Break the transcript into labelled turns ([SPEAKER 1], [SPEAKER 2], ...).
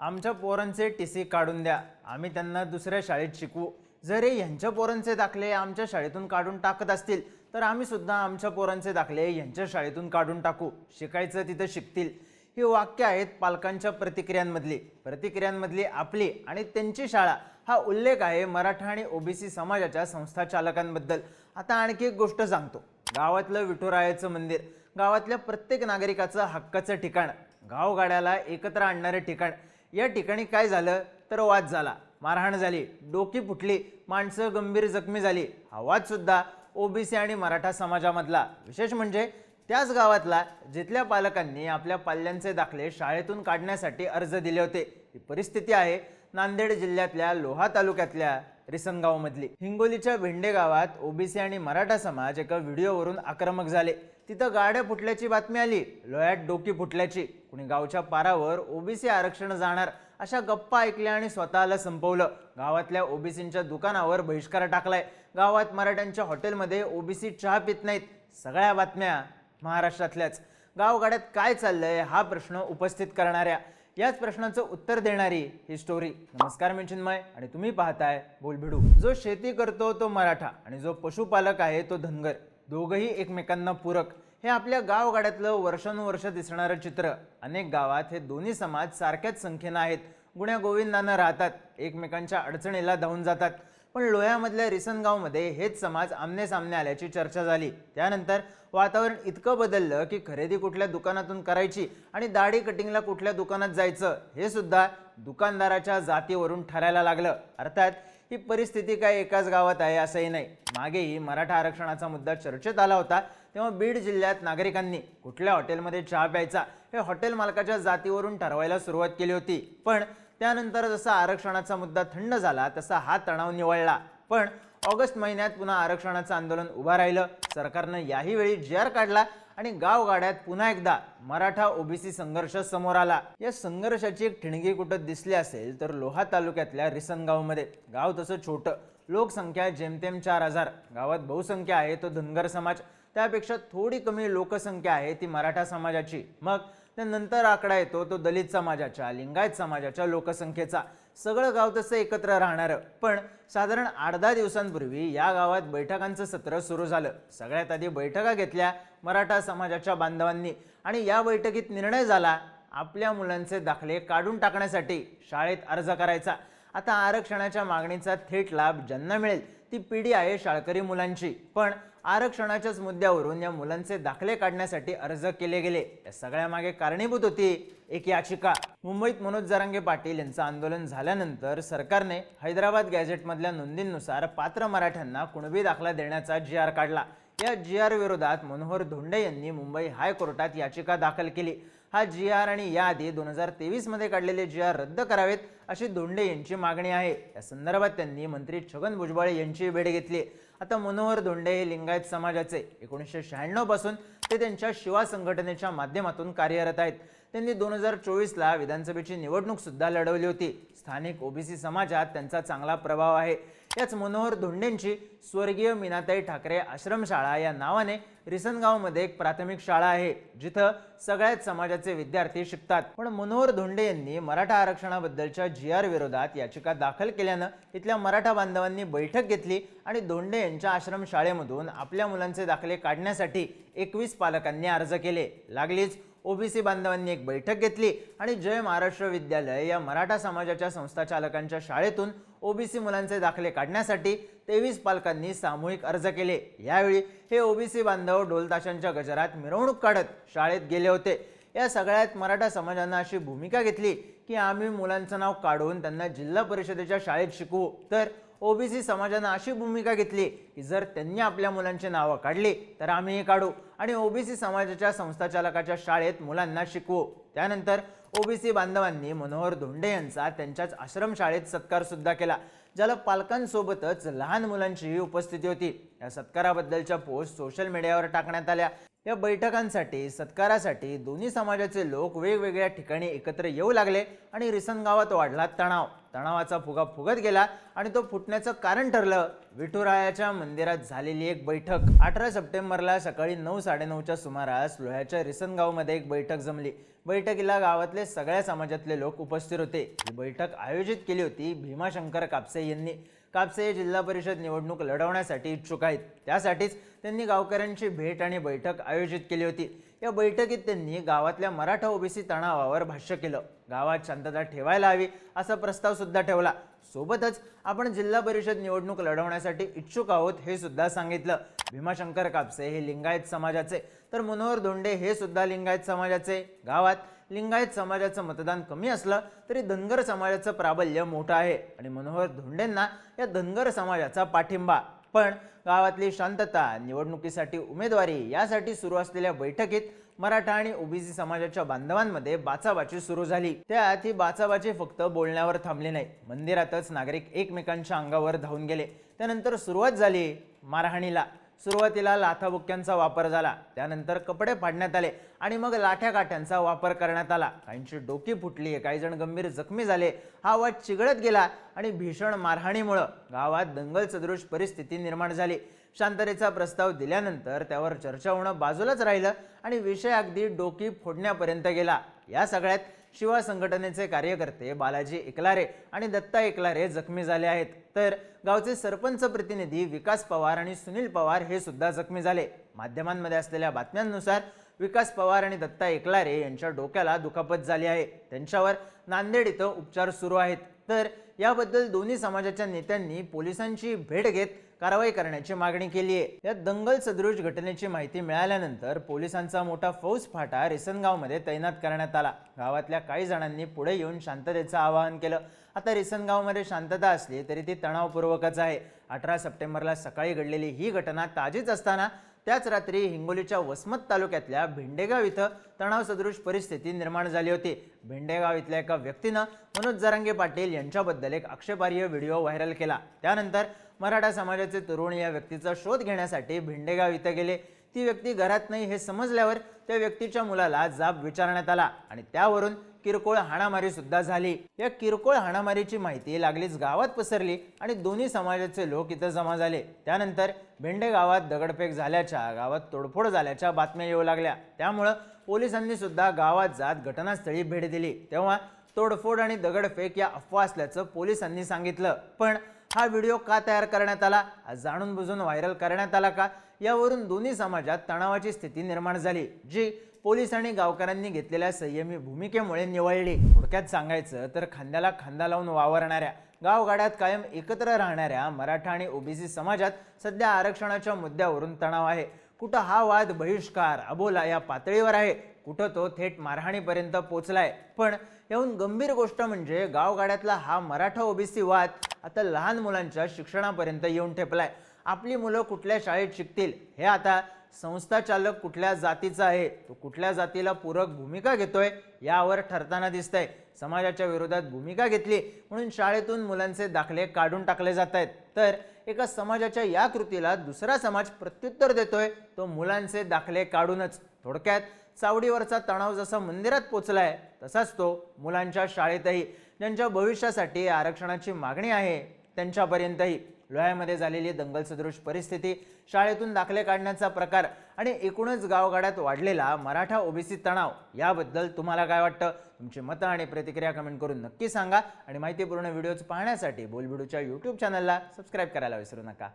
[SPEAKER 1] आमच्या पोरांचे T C काढून द्या. आम्ही त्यांना दुसऱ्या शाळेत शिकवू. जरी यांच्या पोरांचे दाखले आमच्या शाळेतून काढून टाकत असतील तर आम्ही सुद्धा आमच्या पोरांचे दाखले यांच्या शाळेतून काढून टाकू. शिकायचं तिथं शिकतील. ही वाक्य आहेत पालकांच्या प्रतिक्रियांमधली. प्रतिक्रियांमधली आपली आणि त्यांची शाळा. हा उल्लेख आहे मराठा आणि ओबीसी समाजाच्या संस्था चालकांबद्दल आता आणखी एक गोष्ट सांगतो. गावातलं विठुरायाचं मंदिर. गावातल्या प्रत्येक नागरिकाचं हक्काचं ठिकाण. गावगाड्याला एकत्र आणणारे ठिकाण. या ठिकाणी काय झालं? तर वाद झाला. मारहाण झाली. डोकी फुटली. माणसं गंभीर जखमी झाली. हा वादसुद्धा ओबीसी आणि मराठा समाजामधला. विशेष म्हणजे त्याच गावातला जिथल्या पालकांनी आपल्या पाल्यांचे दाखले शाळेतून काढण्यासाठी अर्ज दिले होते. ही परिस्थिती आहे नांदेड जिल्ह्यातल्या लोहा तालुक्यातल्या रिसनगावमधली. हिंगोलीच्या भेंडे गावात ओबीसी आणि मराठा समाज एका व्हिडिओवरून आक्रमक झाले. तिथं गाड्या फुटल्याची बातमी आली. लोह्यात डोकी फुटल्याची. कुणी गावच्या पारावर ओबीसी आरक्षण जाणार अशा गप्पा ऐकल्या आणि स्वतःला संपवलं. गावातल्या ओबीसींच्या दुकानावर बहिष्कार टाकलाय. गावात मराठ्यांच्या हॉटेलमध्ये ओबीसी चहा पित नाहीत. सगळ्या बातम्या महाराष्ट्रातल्याच. गावगाड्यात काय चाललंय हा प्रश्न उपस्थित करणाऱ्या. याच प्रश्नाचं उत्तर देणारी ही स्टोरी नमस्कार मी चिन्मय आणि तुम्ही पाहताय बोलभिडू जो शेती करतो तो मराठा आणि जो पशुपालक आहे तो धनगर. दोघंही एकमेकांना पूरक. हे आपल्या गावगाड्यातलं वर्षानुवर्ष दिसणारं चित्र. अनेक गावात हे दोन्ही समाज सारख्याच संख्येनं आहेत. गुण्यागोविंदानं राहतात. एकमेकांच्या अडचणीला धावून जातात. पण लोह्यामधल्या रिसनगावमध्ये हेच समाज आमने सामने आल्याची चर्चा झाली. त्यानंतर वातावरण इतकं बदललं की खरेदी कुठल्या दुकानातून करायची आणि दाढी कटिंगला कुठल्या दुकानात जायचं हे सुद्धा दुकानदाराच्या जातीवरून ठरायला लागलं. अर्थात ही परिस्थिती काय एकाच गावात आहे असंही नाही. मागेही मराठा आरक्षणाचा मुद्दा चर्चेत आला होता तेव्हा बीड जिल्ह्यात नागरिकांनी कुठल्या हॉटेलमध्ये चहा प्यायचा हे हॉटेल मालकाच्या जातीवरून ठरवायला सुरुवात केली होती. पण त्यानंतर जसा आरक्षणाचा मुद्दा थंड झाला तसा हा तणाव निवळला. पण ऑगस्ट महिन्यात पुन्हा आरक्षणाचं आंदोलन उभं राहिलं. सरकारनं याही वेळी जी काढला आणि गावगाड्यात पुन्हा एकदा मराठा ओबीसी संघर्ष समोर आला. या संघर्षाची एक ठिणगी कुठं दिसली असेल तर लोहा तालुक्यातल्या रिसनगावमध्ये. गाव तसं छोटं. लोकसंख्या जेमतेम चार हजार. गावात बहुसंख्या आहे तो धनगर समाज. त्यापेक्षा थोडी कमी लोकसंख्या आहे ती मराठा समाजाची. मग त्यानंतर आकडा येतो तो दलित समाजाच्या लिंगायत समाजाच्या लोकसंख्येचा. सगळं गाव तसं एकत्र राहणारं. पण साधारण आठ दहा दिवसांपूर्वी या गावात बैठकांचं सत्र सुरू झालं. सगळ्यात आधी बैठका घेतल्या मराठा समाजाच्या बांधवांनी. आणि या बैठकीत निर्णय झाला आपल्या मुलांचे दाखले काढून टाकण्यासाठी शाळेत अर्ज करायचा. आता आरक्षणाच्या मागणीचा थेट लाभ ज्यांना मिळेल ती पिढी आहे शाळकरी मुलांची. पण आरक्षणाच्याच मुद्द्यावरून या मुलांचे दाखले काढण्यासाठी अर्ज केले गेले. या सगळ्यामागे कारणीभूत होती एक याचिका. मुंबईत मनोज जरांगे पाटील यांचं आंदोलन झाल्यानंतर सरकारने हैदराबाद गॅझेटमधल्या नोंदींनुसार पात्र मराठ्यांना कुणबी दाखला देण्याचा जी आर काढला. या जी आर विरोधात मनोहर धोंडे यांनी मुंबई हायकोर्टात याचिका दाखल केली. हा जी आर आणि याआधी दोन हजार तेवीसमध्ये काढलेले जी आर रद्द करावेत अशी धोंडे यांची मागणी आहे. या संदर्भात त्यांनी मंत्री छगन भुजबळ यांची भेट घेतली. आता मनोहर धोंडे हे लिंगायत समाजाचे एकोणीसशे शहाण्णवपासून ते त्यांच्या शिवा संघटनेच्या माध्यमातून कार्यरत आहेत. त्यांनी दोन हजार चोवीसला विधानसभेची निवडणूक सुद्धा लढवली होती. स्थानिक ओबीसी समाजात त्यांचा चांगला प्रभाव आहे. याच मनोहर धोंडेंची स्वर्गीय मीनाताई ठाकरे आश्रमशाळा या नावाने रिसनगावमध्ये एक प्राथमिक शाळा आहे जिथं सगळ्याच समाजाचे विद्यार्थी शिकतात. पण मनोहर धोंडे यांनी मराठा आरक्षणाबद्दलच्या जी आर विरोधात याचिका दाखल केल्यानं इथल्या मराठा बांधवांनी बैठक घेतली आणि धोंडे यांच्या आश्रमशाळेमधून आपल्या मुलांचे दाखले काढण्यासाठी एकवीस पालकांनी अर्ज केले. लागलीच ओबीसी बांधवांनी एक बैठक घेतली आणि जय महाराष्ट्र विद्यालय या मराठा समाजाच्या संस्था चालकांच्या शाळेतून ओबीसी मुलांचे दाखले काढण्यासाठी तेवीस पालकांनी सामूहिक अर्ज केले. यावेळी हे ओबीसी बांधव ढोलताशांच्या गजरात मिरवणूक काढत शाळेत गेले होते. या सगळ्यात मराठा समाजानं अशी भूमिका घेतली की आम्ही मुलांचं नाव काढून त्यांना जिल्हा परिषदेच्या शाळेत शिकवू. तर ओबीसी समाजानं अशी भूमिका घेतली की जर त्यांनी आपल्या मुलांची नावं काढली तर आम्हीही काढू. आणि ओबीसी समाजाच्या संस्थाचालकाच्या शाळेत मुलांना शिकवू. त्यानंतर ओबीसी बांधवांनी मनोहर धोंडे यांचा त्यांच्याच आश्रमशाळेत सत्कार सुद्धा केला ज्याला पालकांसोबतच लहान मुलांचीही उपस्थिती होती. या सत्काराबद्दलच्या पोस्ट सोशल मीडियावर टाकण्यात आल्या. या बैठकांसाठी सत्कारासाठी दोन्ही समाजाचे लोक वेगवेगळ्या ठिकाणी एकत्र येऊ लागले आणि रिसन गावात वाढला तणाव. तणावाचा फुगा फुगत गेला आणि तो फुटण्याचं कारण ठरलं. विठुरायाच्या मंदिरात झालेली एक बैठक. अठरा सप्टेंबरला सकाळी नऊ साडेनऊच्या सुमारास लोह्याच्या रिसनगावमध्ये एक बैठक जमली. बैठकीला गावातले सगळ्या समाजातले लोक उपस्थित होते. ही बैठक आयोजित केली होती भीमाशंकर कापसे यांनी. कापसे जिल्हा परिषद निवडणूक लढवण्यासाठी इच्छुक आहेत. त्यासाठीच त्यांनी गावकऱ्यांची भेट आणि बैठक आयोजित केली होती. या बैठकीत त्यांनी गावातल्या मराठा ओबीसी तणावावर भाष्य केलं. गावात शांतता ठेवायला हवी असा प्रस्ताव सुद्धा ठेवला. सोबतच आपण जिल्हा परिषद निवडणूक लढवण्यासाठी इच्छुक आहोत हे सुद्धा सांगितलं. भीमाशंकर कापसे हे लिंगायत समाजाचे. तर मनोहर धोंडे हे सुद्धा लिंगायत समाजाचे. गावात लिंगायत समाजाचं मतदान कमी असलं तरी धनगर समाजाचं प्राबल्य मोठं आहे. आणि मनोहर धोंडेंना या धनगर समाजाचा पाठिंबा. पण गावातली शांतता निवडणुकीसाठी उमेदवारी यासाठी सुरू असलेल्या बैठकीत मराठा आणि ओबीसी समाजाच्या बांधवांमध्ये बाचाबाची सुरू झाली. त्यात ही बाचाबाची फक्त बोलण्यावर थांबली नाही. मंदिरातच नागरिक एकमेकांच्या अंगावर धावून गेले. त्यानंतर सुरुवात झाली मारहाणीला सुरुवातीला लाथाबुक्क्यांचा वापर झाला. त्यानंतर कपडे फाडण्यात आले आणि मग लाठ्या काठ्यांचा वापर करण्यात आला. काहींची डोकी फुटली काही जण गंभीर जखमी झाले. हा वाद चिघळत गेला आणि भीषण मारहाणीमुळं गावात दंगल सदृश परिस्थिती निर्माण झाली. शांततेचा प्रस्ताव दिल्यानंतर त्यावर चर्चा होणं बाजूलाच राहिलं आणि विषय अगदी डोकी फोडण्यापर्यंत गेला. या सगळ्यात शिवा संघटनेचे कार्यकर्ते बालाजी एकलारे आणि दत्ता एकलारे जखमी झाले आहेत. तर गावचे सरपंच प्रतिनिधी विकास पवार आणि सुनील पवार हे सुद्धा जखमी झाले. माध्यमांमध्ये असलेल्या बातम्यांनुसार विकास पवार आणि दत्ता एकलारे यांच्या डोक्याला दुखापत झाली आहे. त्यांच्यावर नांदेड इथं उपचार सुरू आहेत. तर याबद्दल दोन्ही समाजाच्या नेत्यांनी पोलिसांची भेट घेत कारवाई करण्याची मागणी केली आहे. या दंगल सदृश घटनेची माहिती मिळाल्यानंतर पोलिसांचा मोठा फौज फाटा रिसनगावमध्ये तैनात करण्यात आला. गावातल्या काही जणांनी पुढे येऊन शांततेचं आवाहन केलं. आता रिसनगावमध्ये शांतता असली तरी ती तणावपूर्वकच आहे. अठरा सप्टेंबरला सकाळी घडलेली ही घटना ताजीच असताना त्याच रात्री हिंगोलीच्या वसमत तालुक्यातल्या भेंडेगाव इथं तणावसदृश परिस्थिती निर्माण झाली होती. भेंडेगाव इथल्या एका व्यक्तीनं मनोज जरांगे पाटील यांच्याबद्दल एक आक्षेपार्ह व्हिडिओ व्हायरल केला. त्यानंतर मराठा समाजाचे तरुण या व्यक्तीचा शोध घेण्यासाठी भिंडेगाव इथं गेले. ती व्यक्ती घरात नाही हे समजल्यावर त्या व्यक्तीच्या मुलाला जाब विचारण्यात आला आणि त्यावरून किरकोळ हाणामारी सुद्धा झाली. या किरकोळ हाणामारीची माहिती लागलीच गावात पसरली आणि दोन्ही समाजाचे लोक इथं जमा झाले. त्यानंतर भेंडे गावात दगडफेक झाल्याच्या गावात तोडफोड झाल्याच्या बातम्या येऊ लागल्या. त्यामुळं पोलिसांनी सुद्धा गावात जात घटनास्थळी भेट दिली. तेव्हा तोडफोड आणि दगडफेक या अफवा असल्याचं पोलिसांनी सांगितलं. पण हा व्हिडिओ का तयार करण्यात आला? जाणून बुजून व्हायरल करण्यात आला का? यावरून दोन्ही समाजात तणावाची स्थिती निर्माण झाली जी पोलीस आणि गावकऱ्यांनी घेतलेल्या संयमी भूमिकेमुळे निवळली. थोडक्यात सांगायचं तर खांद्याला खांदा लावून वावरणाऱ्या गावगाड्यात कायम एकत्र राहणाऱ्या मराठा आणि ओबीसी समाजात सध्या आरक्षणाच्या मुद्द्यावरून तणाव आहे. कुठं हा वाद बहिष्कार अबोला या पातळीवर आहे कुठं तो थेट मारहाणीपर्यंत पोचलाय? पण याहून गंभीर गोष्ट म्हणजे गावगाड्यातला हा मराठा ओबीसी वाद आता लहान मुलांच्या शिक्षणापर्यंत येऊन ठेपलाय. आपली मुलं कुठल्या शाळेत शिकतील? हे आता संस्था चालक कुठल्या जातीचा आहे? तो कुठल्या जातीला पूरक भूमिका घेतोय? यावर ठरताना दिसतंय. समाजाच्या विरोधात भूमिका घेतली. म्हणून शाळेतून मुलांचे दाखले काढून टाकले जात आहेत तर एका समाजाच्या या कृतीला दुसरा समाज प्रत्युत्तर देतोय. तो मुलांचे दाखले काढूनच. थोडक्यात चावडीवरचा तणाव जसा मंदिरात पोचलाय तसाच तो मुलांच्या शाळेतही. ज्यांच्या भविष्यासाठी आरक्षणाची मागणी आहे त्यांच्यापर्यंतही लोह्यामध्ये झालेली दंगल सदृश परिस्थिती शाळेतून दाखले काढण्याचा प्रकार आणि एकूणच गावगाड्यात वाढलेला मराठा ओबीसी तणाव याबद्दल तुम्हाला काय वाटतं? तुमची मतं आणि प्रतिक्रिया कमेंट करून नक्की सांगा. आणि माहितीपूर्ण व्हिडिओज पाहण्यासाठी बोलबिडूच्या यूट्यूब चॅनलला सबस्क्राईब करायला विसरू नका.